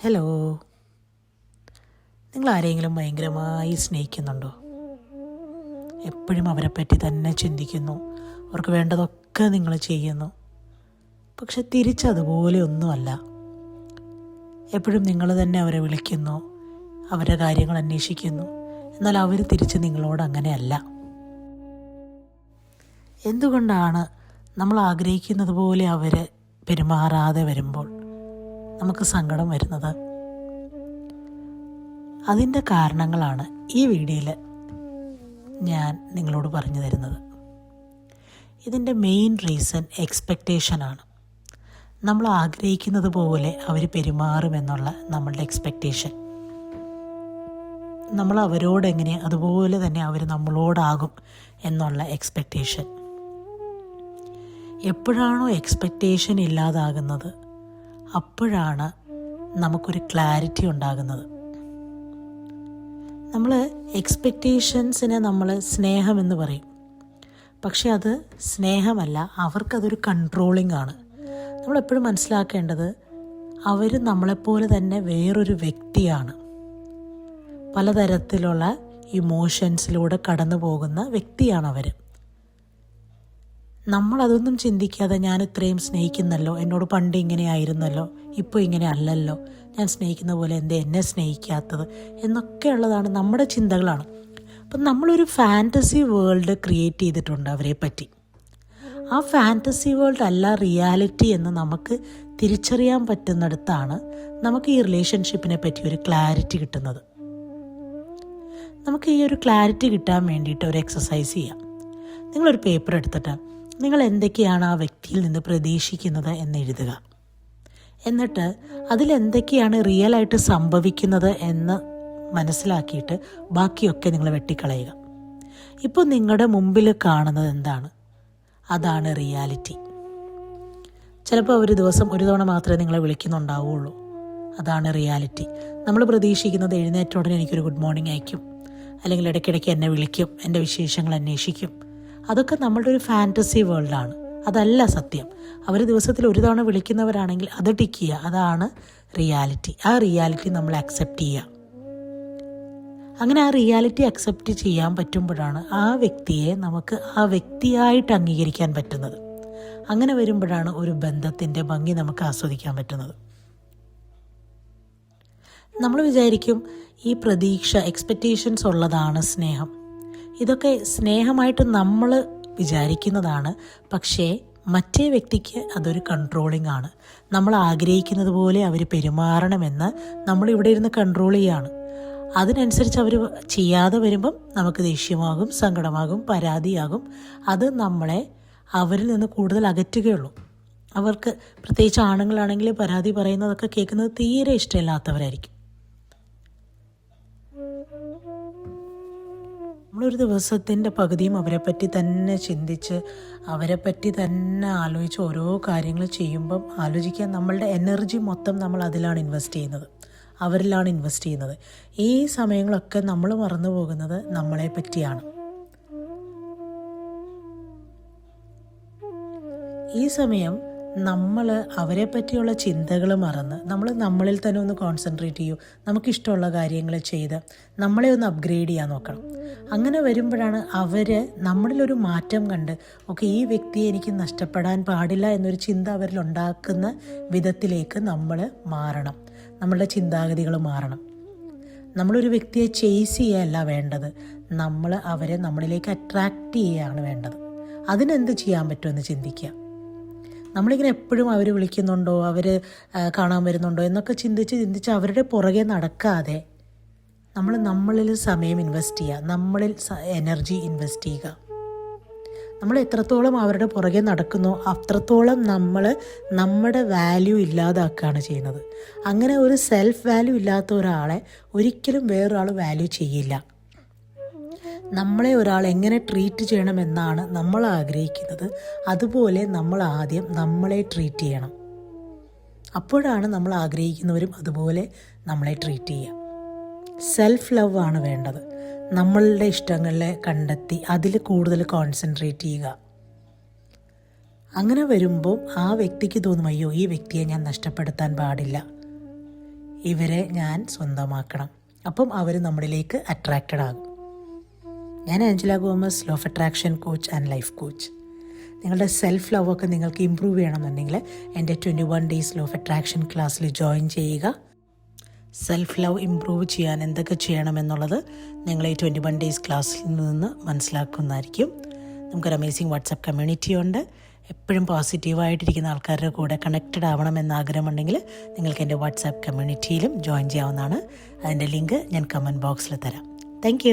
Hello നിങ്ങൾ ആരെങ്കിലും ഭയങ്കരമായി സ്നേഹിക്കുന്നുണ്ടോ? എപ്പോഴും അവരെ പറ്റി തന്നെ ചിന്തിക്കുന്നു. അവർക്ക് വേണ്ടതൊക്കെ നിങ്ങൾ ചെയ്യുന്നു. പക്ഷെ തിരിച്ചതുപോലെ ഒന്നുമല്ല. എപ്പോഴും നിങ്ങൾ തന്നെ അവരെ വിളിക്കുന്നു. അവരുടെ കാര്യങ്ങൾ അന്വേഷിക്കുന്നു. എന്നാൽ അവർ തിരിച്ച് നിങ്ങളോട് അങ്ങനെയല്ല. എന്തുകൊണ്ടാണ് നമ്മൾ ആഗ്രഹിക്കുന്നത് പോലെ അവർ പെരുമാറാതെ വരുമ്പോൾ? നമുക്ക് സങ്കടം വരുന്നത്. അതിന്റെ കാരണങ്ങളാണ് ഈ വീഡിയോയിൽ ഞാൻ നിങ്ങളോട് പറഞ്ഞു തരുന്നത്. ഇതിന്റെ മെയിൻ റീസൺ എക്സ്പെക്റ്റേഷനാണ് നമ്മൾ ആഗ്രഹിക്കുന്നത് പോലെ അവർ പെരുമാറുമെന്നുള്ള നമ്മളുടെ എക്സ്പെക്റ്റേഷൻ നമ്മൾ അവരോട് എങ്ങനെ അതുപോലെ തന്നെ അവർ നമ്മളോടാകും എന്നുള്ള എക്സ്പെക്റ്റേഷൻ എപ്പോഴാണോ എക്സ്പെക്റ്റേഷൻ ഇല്ലാതാകുന്നത് അപ്പോഴാണ് നമുക്കൊരു ക്ലാരിറ്റി ഉണ്ടാകുന്നത്. നമ്മൾ എക്സ്പെക്റ്റേഷൻസിനെ നമ്മൾ സ്നേഹമെന്ന് പറയും. പക്ഷെ അത് സ്നേഹമല്ല അവർക്കതൊരു കൺട്രോളിംഗ് ആണ് നമ്മളെപ്പോഴും മനസ്സിലാക്കേണ്ടത് അവർ നമ്മളെപ്പോലെ തന്നെ വേറൊരു വ്യക്തിയാണ്. പലതരത്തിലുള്ള ഇമോഷൻസിലൂടെ കടന്നു പോകുന്ന വ്യക്തിയാണ് അവർ നമ്മളതൊന്നും ചിന്തിക്കാതെ ഞാൻ ഇത്രയും സ്നേഹിക്കുന്നല്ലോ. എന്നോട് പണ്ട് ഇങ്ങനെ ആയിരുന്നല്ലോ. ഇപ്പോൾ ഇങ്ങനെ അല്ലല്ലോ. ഞാൻ സ്നേഹിക്കുന്ന പോലെ എന്താ എന്നെ സ്നേഹിക്കാത്തത്? എന്നൊക്കെയുള്ളതാണ് നമ്മുടെ ചിന്തകളാണ്. അപ്പം നമ്മളൊരു ഫാന്റസി വേൾഡ് ക്രിയേറ്റ് ചെയ്തിട്ടുണ്ട് അവരെ പറ്റി. ആ ഫാന്റസി വേൾഡ് അല്ല റിയാലിറ്റി എന്ന് നമുക്ക് തിരിച്ചറിയാൻ പറ്റുന്നിടത്താണ് നമുക്ക് ഈ റിലേഷൻഷിപ്പിനെ പറ്റി ഒരു ക്ലാരിറ്റി കിട്ടുന്നത്. നമുക്ക് ഈ ഒരു ക്ലാരിറ്റി കിട്ടാൻ വേണ്ടിയിട്ട് ഒരു എക്സസൈസ് ചെയ്യാം. നിങ്ങളൊരു പേപ്പർ എടുത്തിട്ട് നിങ്ങൾ എന്തൊക്കെയാണ് ആ വ്യക്തിയിൽ നിന്ന് പ്രതീക്ഷിക്കുന്നത് എന്ന് എഴുതുക. എന്നിട്ട് അതിലെന്തൊക്കെയാണ് റിയലായിട്ട് സംഭവിക്കുന്നത് എന്ന് മനസ്സിലാക്കിയിട്ട് ബാക്കിയൊക്കെ നിങ്ങൾ വെട്ടിക്കളയുക. ഇപ്പോൾ നിങ്ങളുടെ മുമ്പിൽ കാണുന്നത് എന്താണ്? അതാണ് റിയാലിറ്റി ചിലപ്പോൾ ഒരു ദിവസം ഒരു തവണ മാത്രമേ നിങ്ങളെ വിളിക്കുന്നുണ്ടാവുള്ളൂ. അതാണ് റിയാലിറ്റി നമ്മൾ പ്രതീക്ഷിക്കുന്നത് എഴുന്നേറ്റ ഉടനെ എനിക്കൊരു ഗുഡ് മോർണിംഗ് അയക്കും. അല്ലെങ്കിൽ ഇടയ്ക്കിടയ്ക്ക് എന്നെ വിളിക്കും എന്റെ വിശേഷങ്ങൾ അന്വേഷിക്കും. അതൊക്കെ നമ്മളുടെ ഒരു ഫാന്റസി വേൾഡാണ് അതല്ല സത്യം. അവർ ദിവസത്തിൽ ഒരു തവണ വിളിക്കുന്നവരാണെങ്കിൽ അത് ടിക്ക് ചെയ്യുക. അതാണ് റിയാലിറ്റി ആ റിയാലിറ്റി നമ്മൾ അക്സെപ്റ്റ് ചെയ്യുക. അങ്ങനെ ആ റിയാലിറ്റി അക്സെപ്റ്റ് ചെയ്യാൻ പറ്റുമ്പോഴാണ് ആ വ്യക്തിയെ നമുക്ക് ആ വ്യക്തിയായിട്ട് അംഗീകരിക്കാൻ പറ്റുന്നത്. അങ്ങനെ വരുമ്പോഴാണ് ഒരു ബന്ധത്തിന്റെ ഭംഗി നമുക്ക് ആസ്വദിക്കാൻ പറ്റുന്നത്. നമ്മൾ വിചാരിക്കും ഈ പ്രതീക്ഷ എക്സ്പെക്റ്റേഷൻസ് ഉള്ളതാണ് സ്നേഹം. ഇതൊക്കെ സ്നേഹമായിട്ട് നമ്മൾ വിചാരിക്കുന്നതാണ്. പക്ഷേ മറ്റേ വ്യക്തിക്ക് അതൊരു കൺട്രോളിംഗ് ആണ്. നമ്മൾ ആഗ്രഹിക്കുന്നത് പോലെ അവർ പെരുമാറണമെന്ന് നമ്മൾ ഇവിടെ ഇരുന്ന് കൺട്രോൾ ചെയ്യാണ്. അതിനനുസരിച്ച് അവർ ചെയ്യാതെ വരുമ്പം നമുക്ക് ദേഷ്യമാകും സങ്കടമാകും പരാതിയാകും. അത് നമ്മളെ അവരിൽ നിന്ന് കൂടുതൽ അകറ്റുകയുള്ളൂ. അവർക്ക് പ്രത്യേകിച്ച് ആണുങ്ങളാണെങ്കിൽ പരാതി പറയുന്നതൊക്കെ കേൾക്കുന്നത് തീരെ ഇഷ്ടമില്ലാത്തവരായിരിക്കും. നമ്മളൊരു ദിവസത്തിന്റെ പകുതിയും അവരെപ്പറ്റി പറ്റി തന്നെ ചിന്തിച്ച് അവരെപ്പറ്റി പറ്റി തന്നെ ആലോചിച്ച് ഓരോ കാര്യങ്ങൾ ചെയ്യുമ്പം ആലോചിക്കാൻ നമ്മളുടെ എനർജി മൊത്തം നമ്മൾ അതിലാണ് ഇൻവെസ്റ്റ് ചെയ്യുന്നത്. അവരിലാണ് ഇൻവെസ്റ്റ് ചെയ്യുന്നത്. ഈ സമയങ്ങളൊക്കെ നമ്മൾ മറന്നു പോകുന്നത് നമ്മളെ പറ്റിയാണ് ഈ സമയം നമ്മൾ അവരെ പറ്റിയുള്ള ചിന്തകൾ മറന്ന് നമ്മൾ നമ്മളിൽ തന്നെ ഒന്ന് കോൺസെൻട്രേറ്റ് ചെയ്യൂ. നമുക്കിഷ്ടമുള്ള കാര്യങ്ങൾ ചെയ്ത് നമ്മളെ ഒന്ന് അപ്ഗ്രേഡ് ചെയ്യാൻ നോക്കണം. അങ്ങനെ വരുമ്പോഴാണ് അവർ നമ്മളിലൊരു മാറ്റം കണ്ട് ഓക്കെ ഈ വ്യക്തിയെ എനിക്ക് നഷ്ടപ്പെടാൻ പാടില്ല എന്നൊരു ചിന്ത അവരിൽ ഉണ്ടാക്കുന്ന വിധത്തിലേക്ക് നമ്മൾ മാറണം. നമ്മളുടെ ചിന്താഗതികൾ മാറണം. നമ്മളൊരു വ്യക്തിയെ ചേസ് ചെയ്യുകയല്ല വേണ്ടത്. നമ്മൾ അവരെ നമ്മളിലേക്ക് അട്രാക്റ്റ് ചെയ്യുകയാണ് വേണ്ടത്. അതിനെന്ത് ചെയ്യാൻ പറ്റുമെന്ന് ചിന്തിക്കുക. നമ്മളിങ്ങനെ എപ്പോഴും അവർ വിളിക്കുന്നുണ്ടോ? അവർ കാണാൻ വരുന്നുണ്ടോ? എന്നൊക്കെ ചിന്തിച്ച് ചിന്തിച്ച് അവരുടെ പുറകെ നടക്കാതെ നമ്മൾ നമ്മളിൽ സമയം ഇൻവെസ്റ്റ് ചെയ്യുക. നമ്മളിൽ എനർജി ഇൻവെസ്റ്റ് ചെയ്യുക. നമ്മൾ എത്രത്തോളം അവരുടെ പുറകെ നടക്കുന്നു അത്രത്തോളം നമ്മൾ നമ്മുടെ വാല്യൂ ഇല്ലാതാക്കുകയാണ് ചെയ്യുന്നത്. അങ്ങനെ ഒരു സെൽഫ് വാല്യൂ ഇല്ലാത്ത ഒരാളെ ഒരിക്കലും വേറൊരാൾ വാല്യൂ ചെയ്യില്ല. നമ്മളെ ഒരാൾ എങ്ങനെ ട്രീറ്റ് ചെയ്യണമെന്നാണ് നമ്മൾ ആഗ്രഹിക്കുന്നത്. അതുപോലെ നമ്മൾ ആദ്യം നമ്മളെ ട്രീറ്റ് ചെയ്യണം. അപ്പോഴാണ് നമ്മൾ ആഗ്രഹിക്കുന്നവരും അതുപോലെ നമ്മളെ ട്രീറ്റ് ചെയ്യുക. സെൽഫ് ലവ് ആണ് വേണ്ടത്. നമ്മളുടെ ഇഷ്ടങ്ങളെ കണ്ടെത്തി അതിൽ കൂടുതൽ കോൺസെൻട്രേറ്റ് ചെയ്യുക. അങ്ങനെ വരുമ്പോൾ ആ വ്യക്തിക്ക് തോന്നും അയ്യോ ഈ വ്യക്തിയെ ഞാൻ നഷ്ടപ്പെടുത്താൻ പാടില്ല. ഇവരെ ഞാൻ സ്വന്തമാക്കണം. അപ്പം അവർ നമ്മളിലേക്ക് അട്രാക്റ്റഡ് ആകും. ഞാൻ Angela Gomez law of attraction coach and life coach നിങ്ങളുടെ സെൽഫ് ലവ് ഒക്കെ നിങ്ങൾക്ക് ഇമ്പ്രൂവ് ചെയ്യണമെന്നുണ്ടെങ്കിൽ എന്റെ twenty one days law of attraction ക്ലാസ്സിൽ ജോയിൻ ചെയ്യുക. സെൽഫ് ലവ് ഇമ്പ്രൂവ് ചെയ്യാൻ എന്തൊക്കെ ചെയ്യണമെന്നുള്ളത് നിങ്ങൾ ഈ ട്വന്റി വൺ ഡേയ്സ് ക്ലാസ്സിൽ നിന്ന് മനസ്സിലാക്കുന്നതായിരിക്കും. നമുക്കൊരു അമേസിങ് വാട്സപ്പ് കമ്മ്യൂണിറ്റി ഉണ്ട്. എപ്പോഴും പോസിറ്റീവായിട്ടിരിക്കുന്ന ആൾക്കാരുടെ കൂടെ കണക്റ്റഡ് ആവണമെന്ന് ആഗ്രഹമുണ്ടെങ്കിൽ നിങ്ങൾക്ക് എന്റെ വാട്സാപ്പ് കമ്മ്യൂണിറ്റിയിലും ജോയിൻ ചെയ്യാവുന്നതാണ്. അതിന്റെ ലിങ്ക് ഞാൻ കമന്റ് ബോക്സിൽ തരാം. താങ്ക്